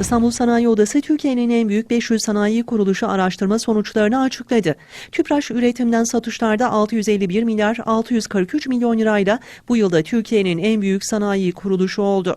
İstanbul Sanayi Odası Türkiye'nin en büyük 500 sanayi kuruluşu araştırma sonuçlarını açıkladı. Tüpraş üretimden satışlarda 651 milyar 643 milyon lirayla bu yılda Türkiye'nin en büyük sanayi kuruluşu oldu.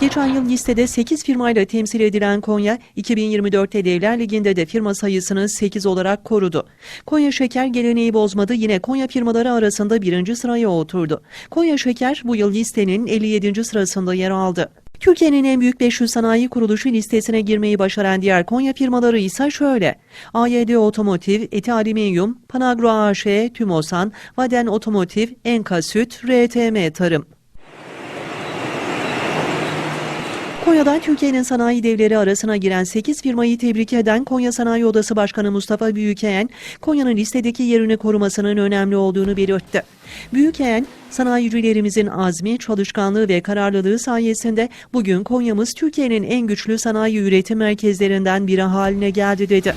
Geçen yıl listede 8 firmayla temsil edilen Konya, 2024'te Devler Ligi'nde de firma sayısını 8 olarak korudu. Konya Şeker geleneği bozmadı yine Konya firmaları arasında birinci sıraya oturdu. Konya Şeker bu yıl listenin 57. sırasında yer aldı. Türkiye'nin en büyük 500 sanayi kuruluşu listesine girmeyi başaran diğer Konya firmaları ise şöyle. AYD Otomotiv, Eti Alüminyum, Panagro AŞ, Tümosan, Vaden Otomotiv, Enka Süt, RTM Tarım. Konya'dan Türkiye'nin sanayi devleri arasına giren 8 firmayı tebrik eden Konya Sanayi Odası Başkanı Mustafa Büyükeyen, Konya'nın listedeki yerini korumasının önemli olduğunu belirtti. Büyükeyen, sanayicilerimizin azmi, çalışkanlığı ve kararlılığı sayesinde bugün Konya'mız Türkiye'nin en güçlü sanayi üretim merkezlerinden biri haline geldi dedi.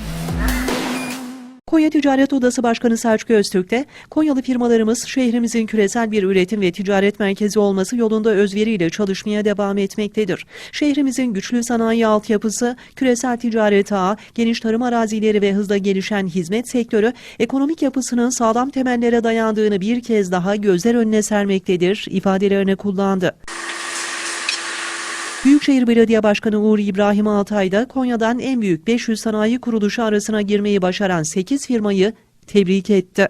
Konya Ticaret Odası Başkanı Selçuk Öztürk de Konyalı firmalarımız şehrimizin küresel bir üretim ve ticaret merkezi olması yolunda özveriyle çalışmaya devam etmektedir. Şehrimizin güçlü sanayi altyapısı, küresel ticaret ağı, geniş tarım arazileri ve hızla gelişen hizmet sektörü ekonomik yapısının sağlam temellere dayandığını bir kez daha gözler önüne sermektedir ifadelerini kullandı. Büyükşehir Belediye Başkanı Uğur İbrahim Altay da Konya'dan en büyük 500 sanayi kuruluşu arasına girmeyi başaran 8 firmayı tebrik etti.